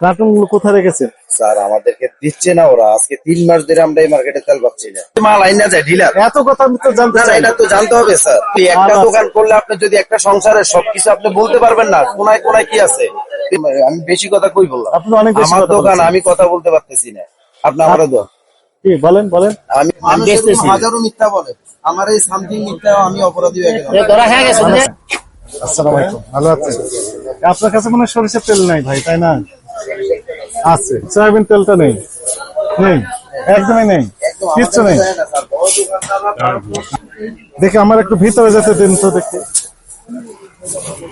কার্টুনগুলো কোথায় রেখেছেন? স্যার আমাদেরকে দিচ্ছে না ওরা। আজকে তিন মাস ধরে আমরা এই মার্কেটে তেল পাচ্ছি না। মাল আইনা যায় ডিলার এত কথা আমি তো জানতে না না, চাই এটা তো জানতে হবে স্যার। একটা। দোকান করলে আপনি যদি একটা সংসারের সবকিছু আপনি বলতে পারবেন না কোনায় কোনায় কি আছে? আমি বেশি কথা কই বললাম। আপনি অনেক বেশি আমার কথা দোকান আমি কথা বলতে পারতেছি না। আপনি দোকান। কি বলেন বলেন। আমি। হাজারো মিথ্যা বলে। আমার এই সামথিং মিথ্যা আমি অপরাধী হয়ে গেলাম। আসসালামু আলাইকুম। ভালো আছেন আপনার কাছে মনে হয় সরিষার তেল নাই ভাই তাই না? আছে। সয়াবিন তেলটা নেই। নেই। একদমই নেই। কিচ্ছু নেই। দেখি আমার একটু ভিতরে যেতে দিন তো দেখি।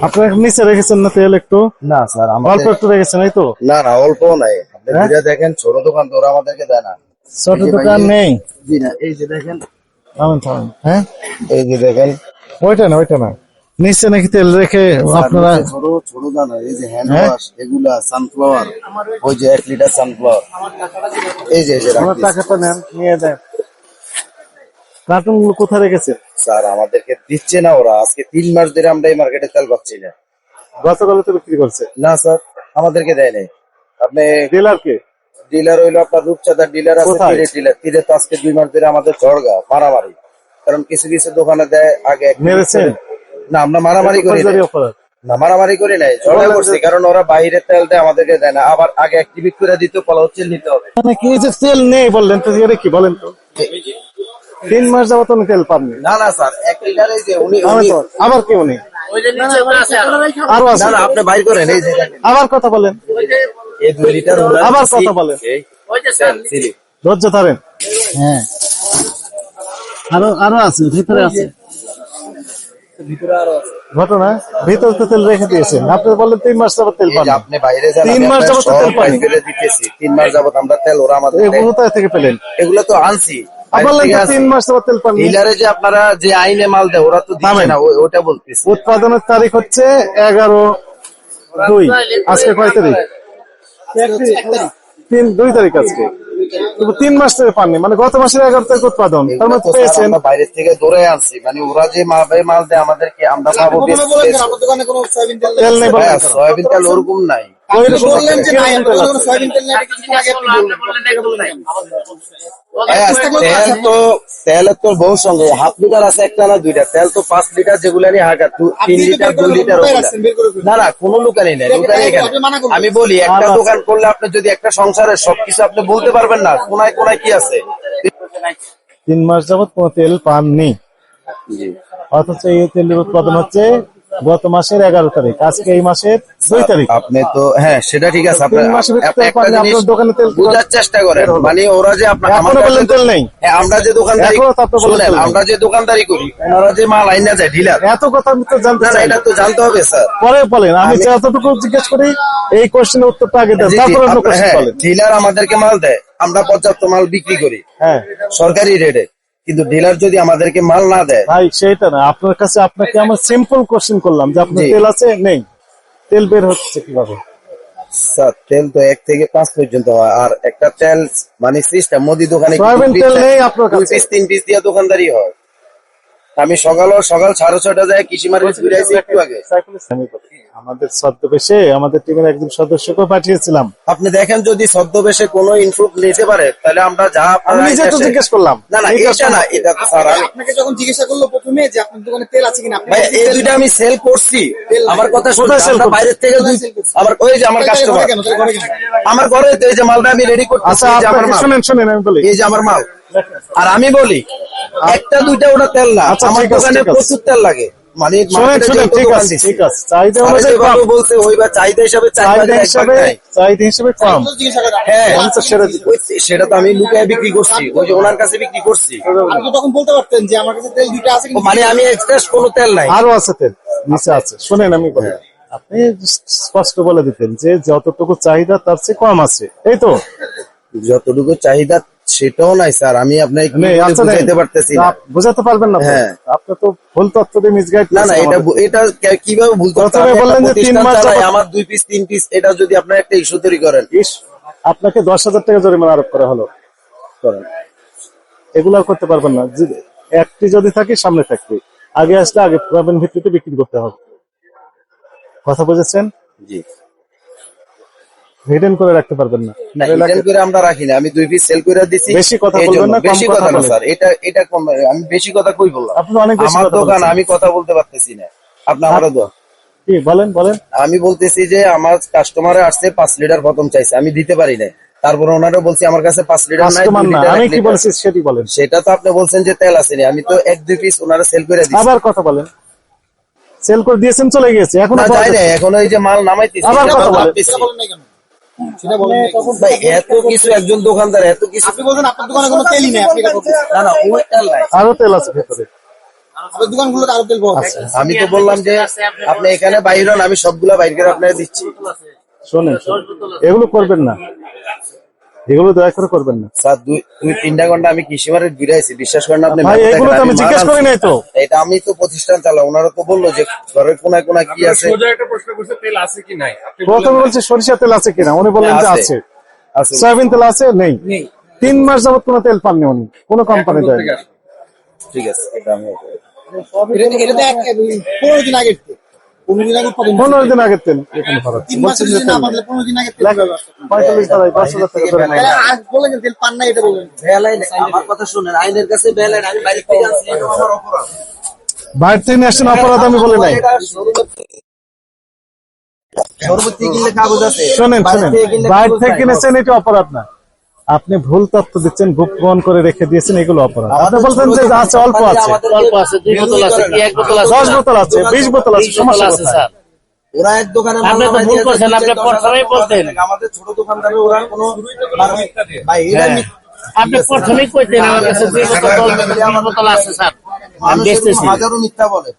আপনার নিচে রেখেছেন না তেল একটু? না স্যার অল্প একটু রেখেছেন এই তো? না না অল্প নাই। হ্যাঁ? দেখেন ছোট দোকান তো ওরা আমাদেরকে দেয় না। ছোট দোকান নেই। জি না এই যে দেখেন। থামেন থামেন। হ্যাঁ? এই যে দেখেন। ওইটা না ওইটা না। নিচে নাকি তেল রেখে আপনারা ছোট ছোট দানা এই যে হ্যান্ড হ্যাঁ? ওয়াশ এগুলা সানফ্লাওয়ার ওই যে এক লিটার সানফ্লাওয়ার এই যে আমার। টাকাটা নেন নিয়ে দেন। কার্টুনগুলো কোথায় রেখেছেন স্যার আমাদেরকে দিচ্ছে না ওরা। আজকে তিন মাস ধরে আমরা এই মার্কেটে তেল পাচ্ছি না। গতকাল তো বিক্রি করছে। না স্যার আমাদেরকে দেয় নাই। আপনি ডিলার কে? ডিলার হইল আপনার রূপচাঁদার ডিলার আছে তীরে ডিলার তীরে তো আজকে দুই মাস ধরে আমাদের ঝড়গা মারামারি। কারণ কিছু কিছু দোকানে দেয় আগে এক মেরেছেন? না আমরা মারামারি করি না মারামারি করি নাই ঝগড়া করছি কারণ ওরা বাইরে তেল দেয় আমাদেরকে দেয় না। আবার আগে অ্যাক্টিভেট করে দিতে পলা হচ্ছে নিতে হবে। মানে কি যে তেল নেই বললেন তো কি বলেন তো? তিন মাস যাবত উনি তেল পাননি। না না স্যার এক লিটারে যে উনি আবার উনি? কেউ নেই আরও। আছে। না না আপনি বাইর করেন এই যে আবার কথা বলেন। এই দুই লিটার আবার কথা বলেন। ধৈর্য ধরেন। হ্যাঁ। আরও আরও আছে ভিতরে আছে। ঘটনা ভিতরে তো তেল রেখে দিয়েছেন। আপনি বললেন তিন মাস যাবত তেল পান আপনি বাইরে যান তিন মাস যাবত তেল পানি। করে দিতেছি। তিন মাস যাবত আমরা তেল ওরা আমাদের। এগুলো কোথায় থেকে পেলেন। এগুলো তো আনছি। বললেন যে তিন মাস যাবত তেল পান ডিলারে যে আপনারা যে আইনে মাল দেয় ওরা তো নামেন। না ওটা বলতেছি। উৎপাদনের তারিখ হচ্ছে এগারো দুই। আজকে কয় তারিখ। তিন দুই তারিখ আজকে। তিন মাস থেকে পাননি। মানে গত মাসের এগারো তারিখ উৎপাদন। তার মধ্যে পেয়েছেন। আমরা বাইরে থেকে ধরে আনছি। মানে ওরা যে মাল ভাই মাল দেয় আমাদেরকে আমরা পাবো। তেল নেই হ্যাঁ, সয়াবিন তেল ওরকম নাই। বললেন যে নাই, আমরা কোনো তেল তো তেলের তো বহু সঙ্গে। হাফ লিটার আছে একটা না দুইটা। তেল তো পাঁচ লিটার যেগুলো নিয়ে হাঁকা তিন লিটার দুই লিটার না কোনো নেই। আমি বলি একটা। দোকান করলে আপনি যদি একটা সংসারের সবকিছু আপনি বলতে পারবেন না কোনায় কোনায় কি আছে? তিন মাস যাবত কোনো তেল পাননি। অথচ এই তেলের উৎপাদন হচ্ছে গত মাসের এগারো তারিখ। আজকে এই মাসের দুই তারিখ। আপনি তো হ্যাঁ সেটা ঠিক আছে। আপনার দোকানে তেল বোঝার চেষ্টা করেন। মানে ওরা যে আপনার তেল নেই। হ্যাঁ, আমরা যে দোকানদারি শুনেন আমরা যে দোকানদারি করি ওনারা যে মাল আইনা যায় ডিলার। এত কথা আমি তো জানতে চাই। এটা তো জানতে হবে স্যার। পরে বলেন আমি যতটুকু জিজ্ঞেস করি এই কোশ্চেনের উত্তরটা আগে দেন তারপরে অন্য কোশ্চেন বলেন। ডিলার আমাদেরকে মাল দেয় আমরা পর্যাপ্ত মাল বিক্রি করি। হ্যাঁ। সরকারি রেটে কিন্তু ডিলার যদি আমাদেরকে মাল না দেয় ভাই সেটা না। আপনার কাছে আপনাকে আমার সিম্পল কোশ্চেন করলাম যে আপনার তেল আছে? নেই। তেল বের হচ্ছে কীভাবে? স্যার তেল তো এক থেকে পাঁচ পর্যন্ত হয়। আর একটা তেল মানে সিস্টেম মুদি দোকানে সয়াবিন তেল নেই? আপনার কাছে? তিন পিস দিয়ে দোকানদারি হয়। আমি সকাল ও সকাল সাড়ে ছটা যায় কৃষি মার্কেট ঘুরে আসি একটু আগে। আমাদের ছদ্মবেশে আমাদের টিমের একজন সদস্যকে পাঠিয়েছিলাম। আপনি দেখেন যদি ছদ্মবেশে কোনো ইনফ্লুপ নিতে পারে তাহলে আমরা যা নিজে তো জিজ্ঞেস করলাম। না না এটা না এটা স্যার আপনাকে যখন জিজ্ঞাসা করল প্রথমে যে আপনার দোকানে তেল আছে কিনা ভাই এই দুইটা আমি সেল করছি। আমার কথা শুনে sell আমরা থেকে দুই আমার ওই যে আমার কাস্টমার? আমার ঘরে এই যে মালটা আমি রেডি করতেছি আচ্ছা এই যে আমার শুনেন শুনেন আমি বলি। এই যে আমার মাল। আর আমি বলি একটা দুইটা ওটা তেল না। আচ্ছা, আমার দোকানে প্রচুর তেল লাগে। মানে ঠিক আছে ঠিক আছে। চাহিদা অনুযায়ী কম। ওই বা চাহিদা হিসাবে চাহিদা চাহিদা কম। হ্যাঁ সেটা তো আমি লুকায় বিক্রি করছি। ওই যে ওনার কাছে বিক্রি করছি। তখন বলতে পারতেন যে আমার কাছে তেল দুইটা আছে মানে আমি এক্সট্রা কোনো তেল নাই। আরও আছে তেল নিচে আছে। শুনেন আমি বলি। আপনি স্পষ্ট বলে দিতেন যে যতটুকু চাহিদা তার চেয়ে কম আছে। এই তো। যতটুকু চাহিদা সেটাও নাই স্যার। আমি আপনাকে বলে আচ্ছা। বুঝাইতে পারতেছি না। বোঝাতে পারবেন না হ্যাঁ। আপনি তো ভুল তথ্য দিয়ে মিসগাইড না না এটা এটা কীভাবে ভুল একটা বললেন যে তিন মাস আমার দুই পিস তিন পিস এটা যদি আপনার একটা ইস্যু তৈরি করেন। আপনাকে দশ হাজার টাকা জরিমানা আরোপ করা হলো। করেন। এগুলো আর করতে পারবেন না। একটি যদি থাকে সামনে থাকবে। আগে আসলে আগে ভিত্তিতে বিক্রি করতে হবে। কথা বুঝেছেন? জি। হিডেন করে রাখতে পারবেন না। করে আমরা রাখি না। আমি দুই পিস সেল করে দিছি। বেশি কথা বলবেন না, বেশি কথা না স্যার। এটা এটা কম আমি বেশি কথা কই বললাম? আপনি অনেক বেশি আমার দোকান আমি কথা বলতে পারতেছি না। আপনি আমারও দোকান। কি বলেন বলেন। আমি বলতেছি যে আমার কাস্টমারে আসছে পাঁচ লিটার প্রথম চাইছে। আমি দিতে পারি না তারপরে ওনারা বলছি আমার কাছে পাঁচ লিটার নাই আমি কি বলছি সেটি বলেন। সেটা তো আপনি বলছেন যে তেল আসেনি আমি তো এক দুই পিস ওনারা সেল করে দিচ্ছি আবার কথা বলেন। সেল করে দিয়েছেন চলে গেছে এখন না যাই না এখন ওই যে মাল নামাইতেছি। আবার কথা বলেন। ভাই এত কিছু একজন দোকানদার এত কিছু আপনি বলছেন আপনার দোকানে কোনো তেলই নেই আপনি না না ওই তেল নাই। আরও তেল আছে ভেতরে। আপনার দোকানগুলোতে আরও তেল পাওয়া যায়। আমি তো বললাম যে আপনি এখানে বাইরে হন আমি সবগুলা বাইরে করে আপনাকে দিচ্ছি। শোনেন। এগুলো করবেন না। এগুলো দয়া করে করবেন না। স্যার দুই দুই তিনটা ঘণ্টা আমি কৃষি মার্কেট ঘুরে বিশ্বাস করেন আপনি ভাই, এগুলো তো আমি জিজ্ঞেস করি নাই তো। এটা আমি তো প্রতিষ্ঠান চালাই ওনারা তো বলল যে ঘরের কোনায় কোনায় কি আছে। সোজা একটা প্রশ্ন করছে তেল আছে কি নাই? আপনি প্রথমে বলছে সরিষা তেল আছে কিনা? উনি বললেন যে আছে। আছে। সয়াবিন তেল আছে? নেই। তিন মাস যাবত কোনো তেল পাননি উনি। কোনো কোম্পানি দেয় ঠিক আছে এটা আমি এটা এটা তো এক- পনেরো দিন তেল। পনেরো দিন আগে উৎপাদন পনেরো দিন আগের তেল এখানে ভরা তিন বলছেন মাসের যে যদি না তেল নেই। পারলে পনেরো দিন আগে তেল লেখ, পঁয়তাল্লিশ টাকা পাঁচ হাজার টাকা ধরে নেয়। তাহলে আজ বললেন যে তেল পান না এটা বললেন বেলাইন আমার কথা শুনেন আইনের কাছে আমি বাইরে থেকে আনছি। আমার অপরাধ। বাইরে থেকে আসছেন অপরাধ আমি বলে নাই। শরবত থেকে কিনলে আছে শোনেন বাইরে শোনেন বাইরে থেকে নাই। কিনেছেন এটা অপরাধ না। আপনি ভুল তথ্য দিচ্ছেন ভুল প্রমাণ করে রেখে দিয়েছেন এগুলো অপরাধ। আপনি বলছেন যে আছে অল্প আছে। অল্প আছে দুই বোতল আছে কি এক বোতল আছে? দশ বোতল আছে বিশ বোতল আছে সমস্যা আছে স্যার। ওরা এক দোকানে আপনি তো ভুল করছেন, আপনি প্রথমেই বলতেন। আমাদের ছোট দোকানদারে ওরা কোনো ভাই এরা হ্যাঁ। আপনি প্রথমেই কইতেন আমার কাছে দুই বোতল বিশ আছে স্যার। আমি মানুষ হাজারো মিথ্যা বলে।